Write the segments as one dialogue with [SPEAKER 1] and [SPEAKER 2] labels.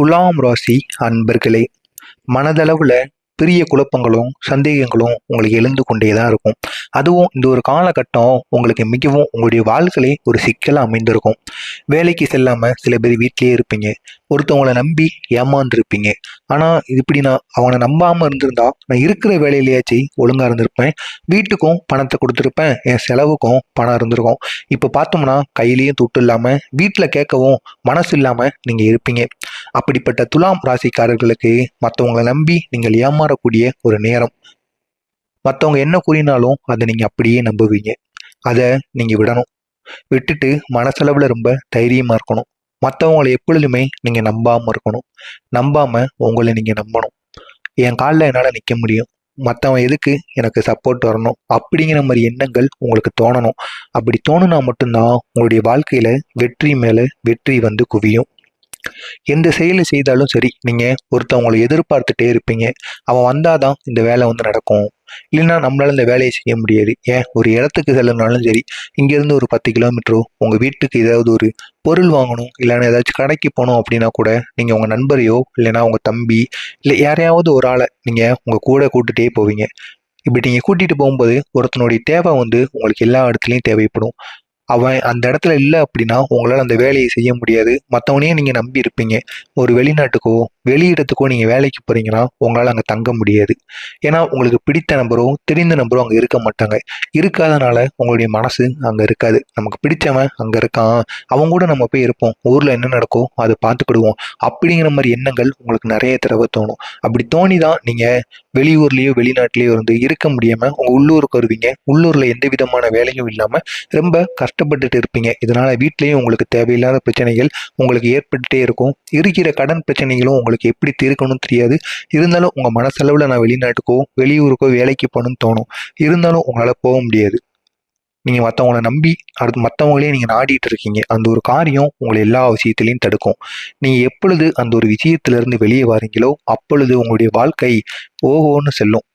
[SPEAKER 1] துலாம் ராசி அன்பர்களே மனதளவில் பெரிய குழப்பங்களும் சந்தேகங்களும் உங்களுக்கு எழுந்து கொண்டே தான் இருக்கும். அதுவும் இந்த ஒரு காலகட்டம் உங்களுக்கு மிகவும் உங்களுடைய வாழ்க்கையிலே ஒரு சிக்கலாக அமைந்திருக்கும். வேலைக்கு செல்லாமல் சில பேர் வீட்டிலேயே இருப்பீங்க. ஒருத்தவங்களை நம்பி ஏமாந்துருப்பீங்க. ஆனால் இப்படி நான் அவனை நம்பாமல் இருந்திருந்தா நான் இருக்கிற வேலையிலேயாச்சு ஒழுங்காக இருந்திருப்பேன். வீட்டுக்கும் பணத்தை கொடுத்துருப்பேன். என் செலவுக்கும் பணம் இருந்திருக்கும். இப்போ பார்த்தோம்னா கையிலையும் துட்டு இல்லாமல் வீட்டில் கேட்கவும் மனசு இல்லாமல் நீங்கள் இருப்பீங்க. அப்படிப்பட்ட துலாம் ராசிக்காரர்களுக்கு மற்றவங்களை நம்பி நீங்கள் ஏமாறக்கூடிய ஒரு நேரம். மற்றவங்க என்ன கூறினாலும் அதை நீங்கள் அப்படியே நம்புவீங்க. அதை நீங்கள் விடணும். விட்டுட்டு மனசளவில் ரொம்ப தைரியமாக இருக்கணும். மற்றவங்களை எப்பொழுதுமே நீங்கள் நம்பாமல் இருக்கணும். நம்பாமல் உங்களை நீங்கள் நம்பணும். என் காலில் என்னால் நிற்க முடியும். மற்றவன் எதுக்கு எனக்கு சப்போர்ட் வரணும்? அப்படிங்கிற மாதிரி எண்ணங்கள் உங்களுக்கு தோணணும். அப்படி தோணுனா மட்டும்தான் உங்களுடைய வாழ்க்கையில் வெற்றி மேலே வெற்றி வந்து குவியும். எந்த செயலை செய்தாலும் சரி நீங்கள் ஒருத்தவங்களை எதிர்பார்த்துட்டே இருப்பீங்க. அவன் வந்தால் தான் இந்த வேலை வந்து நடக்கும். இல்லைன்னா நம்மளால் இந்த வேலையை செய்ய முடியாது. ஏன்? ஒரு இடத்துக்கு செல்லணும்னாலும் சரி இங்கேருந்து ஒரு பத்து கிலோமீட்டரோ உங்கள் வீட்டுக்கு ஏதாவது ஒரு பொருள் வாங்கணும் இல்லைன்னா ஏதாச்சும் கடைக்கு போகணும் அப்படின்னா கூட நீங்கள் உங்கள் நண்பரையோ இல்லைன்னா உங்கள் தம்பி இல்லை யாரையாவது ஒரு ஆளை நீங்கள் உங்கள் கூட கூட்டுகிட்டே போவீங்க. இப்படி நீங்கள் கூட்டிகிட்டு போகும்போது ஒருத்தனுடைய தேவை வந்து உங்களுக்கு எல்லா இடத்துலையும் தேவைப்படும். அவன் அந்த இடத்துல இல்லை அப்படின்னா உங்களால் அந்த வேலையை செய்ய முடியாது. மற்றவனையும் நீங்கள் நம்பி இருப்பீங்க. ஒரு வெளிநாட்டுக்கோ வெளியிடத்துக்கோ நீங்கள் வேலைக்கு போகிறீங்கன்னா உங்களால் அங்கே தங்க முடியாது. ஏன்னா உங்களுக்கு பிடித்த நம்பரும் தெரிந்த நம்பரும் அங்கே இருக்க மாட்டாங்க. இருக்காதனால உங்களுடைய மனசு அங்கே இருக்காது. நமக்கு பிடிச்சவன் அங்கே இருக்கான். அவங்க கூட நம்ம போய் இருப்போம். ஊரில் என்ன நடக்கும் அதை பார்த்துக்கிடுவோம். அப்படிங்கிற மாதிரி எண்ணங்கள் உங்களுக்கு நிறைய தடவை தோணும். அப்படி தோணி தான் நீங்கள் வெளியூர்லேயோ வெளிநாட்டிலேயோ இருந்து இருக்க முடியாமல் உங்கள் உள்ளூருக்கு வருவீங்க. உள்ளூரில் எந்த விதமான வேலையும் இல்லாமல் ரொம்ப கஷ்டப்பட்டுட்டு இருப்பீங்க. இதனால் வீட்லேயும் உங்களுக்கு தேவையில்லாத பிரச்சனைகள் உங்களுக்கு ஏற்பட்டுட்டே இருக்கும். இருக்கிற கடன் பிரச்சனைகளும் உங்களுக்கு எப்படி தீர்க்கணும்னு தெரியாது. இருந்தாலும் உங்கள் மனசளவில் நான் வெளிநாட்டுக்கோ வெளியூருக்கோ வேலைக்கு போகணும்னு தோணும். இருந்தாலும் உங்களால் போக முடியாது. நீங்கள் மற்றவங்கள நம்பி அடுத்து மற்றவங்களே நீங்கள் நாடிட்டு இருக்கீங்க. அந்த ஒரு காரியம் உங்களை எல்லா விஷயத்திலையும் தடுக்கும். நீங்கள் எப்பொழுது அந்த ஒரு விஷயத்திலிருந்து வெளியே வாரீங்களோ அப்பொழுது உங்களுடைய வாழ்க்கை ஓஹோன்னு செல்லும்.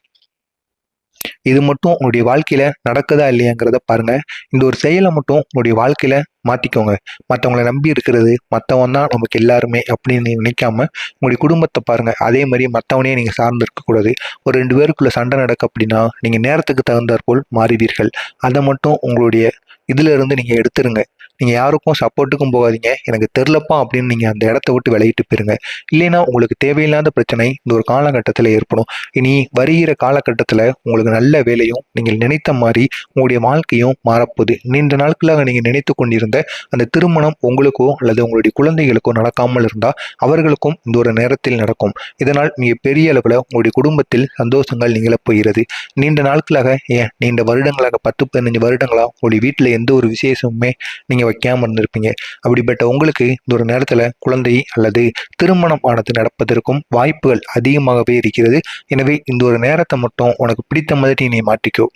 [SPEAKER 1] இது மட்டும் உங்களுடைய வாழ்க்கையில் நடக்குதா இல்லையாங்கிறத பாருங்க. இந்த ஒரு செயலை மட்டும் உங்களுடைய வாழ்க்கையில் மாற்றிக்கோங்க மற்றவங்கள நம்பி இருக்கிறது மற்றவன் தான் நமக்கு எல்லாருமே அப்படின்னு நினைக்காம உங்களுடைய குடும்பத்தை பாருங்க. அதே மாதிரி மற்றவனே நீங்கள் சார்ந்து இருக்கக்கூடாது ஒரு ரெண்டு பேருக்குள்ள சண்டை நடக்க அப்படின்னா நீங்கள் நேரத்துக்கு தகுந்தாற்போல் மாறுவீர்கள். அதை மட்டும் உங்களுடைய இதிலிருந்து நீங்கள் எடுத்துருங்க. நீங்கள் யாருக்கும் சப்போர்ட்டுக்கும் போகாதீங்க. எனக்கு தெரிலப்பா அப்படின்னு நீங்கள் அந்த இடத்த விட்டு விலகிட்டு போயிருங்க. இல்லைன்னா உங்களுக்கு தேவையில்லாத பிரச்சனை இந்த ஒரு காலகட்டத்தில் ஏற்படும். இனி வருகிற காலகட்டத்தில் உங்களுக்கு நல்ல வேலையும் நீங்கள் நினைத்த மாதிரி உங்களுடைய வாழ்க்கையும் மாறப்போகுது. நீண்ட நாட்களாக நீங்கள் நினைத்து கொண்டிருந்த அந்த திருமணம் உங்களுக்கோ அல்லது உங்களுடைய குழந்தைகளுக்கோ நடக்காமல் இருந்தால் அவர்களுக்கும் இந்த ஒரு நேரத்தில் நடக்கும். இதனால் மிக பெரிய அளவில் உங்களுடைய குடும்பத்தில் சந்தோஷங்கள் நிகழப் போகிறது. நீண்ட நாட்களாக ஏன் நீண்ட வருடங்களாக பத்து பதினஞ்சு வருடங்களாக உங்களுடைய வீட்டில் எந்த ஒரு விசேஷமுமே நீங்கள் வைக்காமல் இருந்திருப்பீங்க. அப்படிப்பட்ட உங்களுக்கு இந்த ஒரு நேரத்தில் குழந்தை அல்லது திருமணம் ஆனது நடப்பதற்கும் வாய்ப்புகள் அதிகமாகவே இருக்கிறது. எனவே இந்த ஒரு நேரத்தை மட்டும் உனக்கு பிடித்த மாதிரி நீ மாற்றிக்கோ.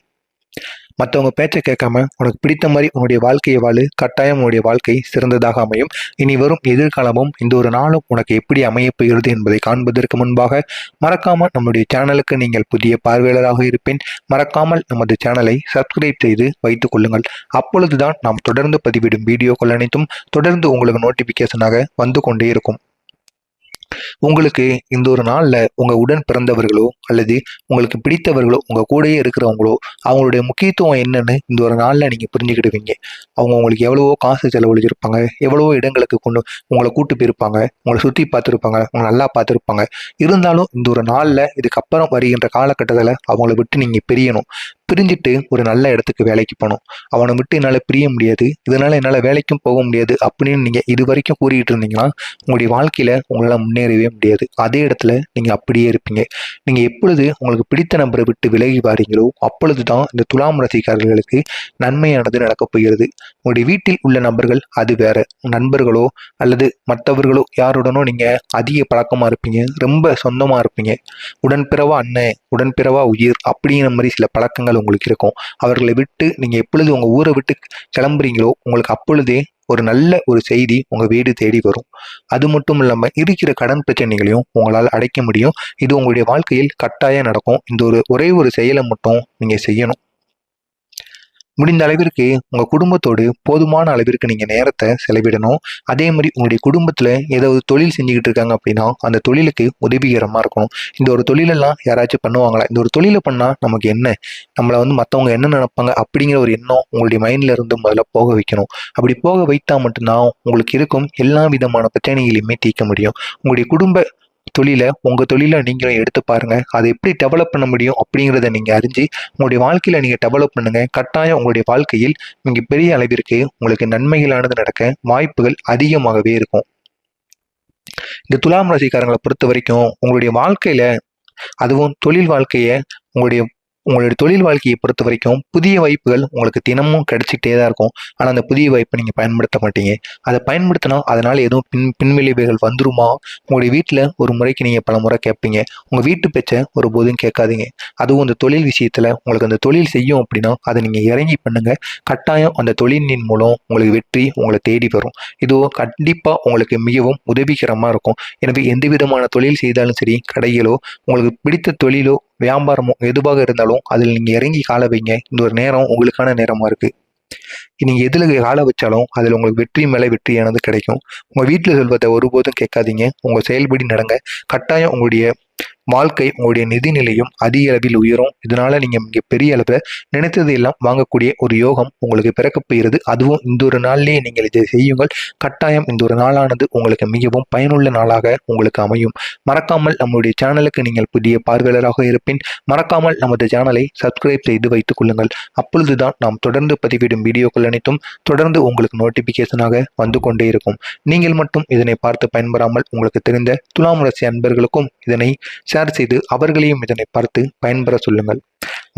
[SPEAKER 1] மற்றவங்க பேச்சை கேட்காம உனக்கு பிடித்த மாதிரி உன்னுடைய வாழ்க்கையை வாழு. கட்டாயம் உன்னுடைய வாழ்க்கை சிறந்ததாக அமையும். இனி வரும் எதிர்காலமும் இந்த ஒரு நாளும் உனக்கு எப்படி அமையப் போகிறது என்பதை காண்பதற்கு முன்பாக மறக்காமல் நம்முடைய சேனலுக்கு நீங்கள் புதிய பார்வையாளராக இருப்பேன். மறக்காமல் நமது சேனலை சப்ஸ்கிரைப் செய்து வைத்துக் கொள்ளுங்கள். அப்பொழுதுதான் நாம் தொடர்ந்து பதிவிடும் வீடியோக்கள் அனைத்தும் தொடர்ந்து உங்களுக்கு நோட்டிபிகேஷனாக வந்து கொண்டே இருக்கும். உங்களுக்கு இந்த ஒரு நாளில் உங்கள் உடன் பிறந்தவர்களோ அல்லது உங்களுக்கு பிடித்தவர்களோ உங்கள் கூடயே இருக்கிறவங்களோ அவங்களுடைய முக்கியத்துவம் என்னன்னு இந்த ஒரு நாளில் நீங்கள் புரிஞ்சுக்கிடுவீங்க. அவங்க உங்களுக்கு எவ்வளவோ காசு செலவழிச்சிருப்பாங்க எவ்வளவோ இடங்களுக்கு கொண்டு உங்களை கூட்டு போயிருப்பாங்க உங்களை சுற்றி பார்த்துருப்பாங்க உங்களை நல்லா பார்த்துருப்பாங்க. இருந்தாலும் இந்த ஒரு நாளில் இதுக்கப்புறம் வருகின்ற காலகட்டத்தில் அவங்கள விட்டு நீங்கள் பிரியணும். பிரிஞ்சுட்டு ஒரு நல்ல இடத்துக்கு வேலைக்கு போகணும். அவனை விட்டு என்னால் பிரிய முடியாது. இதனால் என்னால் வேலைக்கும் போக முடியாது அப்படின்னு நீங்கள் இது வரைக்கும் கூறிக்கிட்டு இருந்தீங்கன்னா உங்களுடைய வாழ்க்கையில் உங்களால் முன்னேறவே முடியாது. அதே இடத்துல நீங்கள் அப்படியே இருப்பீங்க. நீங்கள் எப்பொழுது உங்களுக்கு பிடித்த நபரை விட்டு விலகி வாரீங்களோ அப்பொழுது தான் இந்த துலாம் ரசிகர்களுக்கு நன்மையானது நடக்கப் போகிறது. உங்களுடைய வீட்டில் உள்ள நபர்கள் அது வேற. நண்பர்களோ அல்லது மற்றவர்களோ யாருடனோ நீங்கள் அதிக பழக்கமாக இருப்பீங்க. ரொம்ப சொந்தமாக இருப்பீங்க. உடன்பிறவா அண்ணன் உடன்பிறவா உயிர் அப்படிங்கிற மாதிரி சில பழக்கங்கள் உங்களுக்கு இருக்கும். அவர்களை விட்டு நீங்கள் எப்பொழுது உங்கள் ஊரை விட்டு கிளம்புறீங்களோ உங்களுக்கு அப்பொழுதே ஒரு நல்ல ஒரு செய்தி உங்கள் வீடு தேடி வரும். அது மட்டும் இல்லாமல் இருக்கிற கடன் பிரச்சனைகளையும் உங்களால் அடைக்க முடியும். இது உங்களுடைய வாழ்க்கையில் கட்டாயம் நடக்கும். இந்த ஒரு ஒரே ஒரு செயலை மட்டும் நீங்கள் செய்யணும். முடிந்த அளவிற்கு உங்கள் குடும்பத்தோடு போதுமான அளவிற்கு நீங்கள் நேரத்தை செலவிடணும். அதே மாதிரி உங்களுடைய குடும்பத்தில் ஏதாவது தொழில் செஞ்சுக்கிட்டு இருக்காங்க அப்படின்னா அந்த தொழிலுக்கு உதவிகரமாக இருக்கணும். இந்த ஒரு தொழிலெல்லாம் யாராச்சும் பண்ணுவாங்களா? இந்த ஒரு தொழிலை பண்ணால் நமக்கு என்ன? நம்மளை வந்து மற்றவங்க என்ன நினைப்பாங்க? அப்படிங்கிற ஒரு எண்ணம் உங்களுடைய மைண்ட்ல இருந்து முதல்ல போக வைக்கணும். அப்படி போக வைத்தா மட்டும்தான் உங்களுக்கு இருக்கும் எல்லா விதமான பிரச்சனைகளையுமே தீர்க்க முடியும். உங்களுடைய குடும்ப தொழிலை உங்கள் தொழிலை நீங்களும் எடுத்து பாருங்கள் அதை எப்படி டெவலப் பண்ண முடியும் அப்படிங்கிறத நீங்கள் அறிஞ்சு உங்களுடைய வாழ்க்கையில் நீங்கள் டெவலப் பண்ணுங்கள் கட்டாயம் உங்களுடைய வாழ்க்கையில் நீங்கள் பெரிய அளவிற்கு உங்களுக்கு நன்மைகளானது நடக்க வாய்ப்புகள் அதிகமாகவே இருக்கும். இந்த துலாம் ராசிக்காரங்களை பொறுத்த வரைக்கும் உங்களுடைய வாழ்க்கையில் அதுவும் தொழில் வாழ்க்கையை உங்களுடைய உங்களுடைய தொழில் வாழ்க்கையை பொறுத்த வரைக்கும் புதிய வாய்ப்புகள் உங்களுக்கு தினமும் கிடைச்சிட்டே தான் இருக்கும். ஆனால் அந்த புதிய வாய்ப்பை நீங்கள் பயன்படுத்த மாட்டீங்க. அதை பயன்படுத்தினா அதனால் எதுவும் பின் பின்விளைவுகள் வந்துருமா? உங்களுடைய வீட்டில் ஒரு முறைக்கு நீங்கள் பல முறை கேட்பீங்க உங்கள் வீட்டு பேச்சை ஒருபோதும் கேட்காதீங்க. அதுவும் அந்த தொழில் விஷயத்தில் உங்களுக்கு அந்த தொழில் செய்யும் அப்படின்னா அதை நீங்கள் இறங்கி பண்ணுங்கள் கட்டாயம் அந்த தொழிலின் மூலம் உங்களுக்கு வெற்றி உங்களை தேடி வரும். இதுவும் கண்டிப்பாக உங்களுக்கு மிகவும் உதவிகரமாக இருக்கும். எனவே எந்த விதமான தொழில் செய்தாலும் சரி கடைகளோ உங்களுக்கு பிடித்த தொழிலோ வியாபாரமோ எதுவாக இருந்தாலும் அதில் நீங்கள் இறங்கி கால வைங்க. இந்த ஒரு நேரம் உங்களுக்கான நேரமாக இருக்குது நீங்கள் எதில் கால வச்சாலும் அதில் உங்களுக்கு வெற்றி மேலே வெற்றியானது கிடைக்கும். உங்கள் வீட்டில் சொல்வதை ஒருபோதும் கேட்காதீங்க. உங்கள் செயல்படி நடங்க. கட்டாயம் உங்களுடைய வாழ்க்கை உங்களுடைய நிதி நிலையும் அதிக அளவில் உயரும். இதனால நீங்க மிக பெரிய அளவில் நினைத்தது எல்லாம் வாங்கக்கூடிய ஒரு யோகம் உங்களுக்கு பிறக்கப் போகிறது. அதுவும் இந்த ஒரு நாள்லேயே நீங்கள் இதை செய்யுங்கள். கட்டாயம் இந்த ஒரு நாளானது உங்களுக்கு மிகவும் பயனுள்ள நாளாக உங்களுக்கு அமையும். மறக்காமல் நம்முடைய சேனலுக்கு நீங்கள் புதிய பார்வையாளராக இருப்பின் மறக்காமல் நமது சேனலை சப்ஸ்கிரைப் செய்து வைத்துக் கொள்ளுங்கள். அப்பொழுதுதான் நாம் தொடர்ந்து பதிவிடும் வீடியோக்கள் அனைத்தும் தொடர்ந்து உங்களுக்கு நோட்டிபிகேஷனாக வந்து கொண்டே இருக்கும். நீங்கள் மட்டும் இதனை பார்த்து பயன்பெறாமல் உங்களுக்கு தெரிந்த துலாம் ராசி அன்பர்களுக்கும் இதனை ஷேர் செய்து அவர்களையும் இதனை பார்த்து பயன்பெற சொல்லுங்கள்.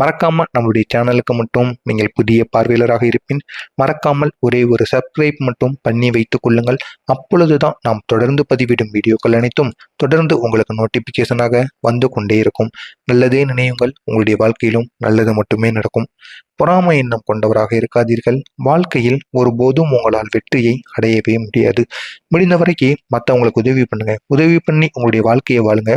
[SPEAKER 1] மறக்காமல் நம்முடைய சேனலுக்கு மட்டும் நீங்கள் புதிய பார்வையாளராக இருப்பின் மறக்காமல் ஒரே ஒரு சப்ஸ்கிரைப் மட்டும் பண்ணி வைத்துக் கொள்ளுங்கள். அப்பொழுதுதான் நாம் தொடர்ந்து பதிவிடும் வீடியோக்கள் அனைத்தும் தொடர்ந்து உங்களுக்கு நோட்டிபிகேஷனாக வந்து கொண்டே இருக்கும். நல்லதே நினையுங்கள். உங்களுடைய வாழ்க்கையிலும் நல்லது மட்டுமே நடக்கும். பொறாமை எண்ணம் கொண்டவராக இருக்காதீர்கள். வாழ்க்கையில் ஒருபோதும் உங்களால் வெற்றியை அடையவே முடியாது. முடிந்த வரைக்கும் மற்றவங்களுக்கு உதவி பண்ணுங்க. உதவி பண்ணி உங்களுடைய வாழ்க்கையை வாழுங்க.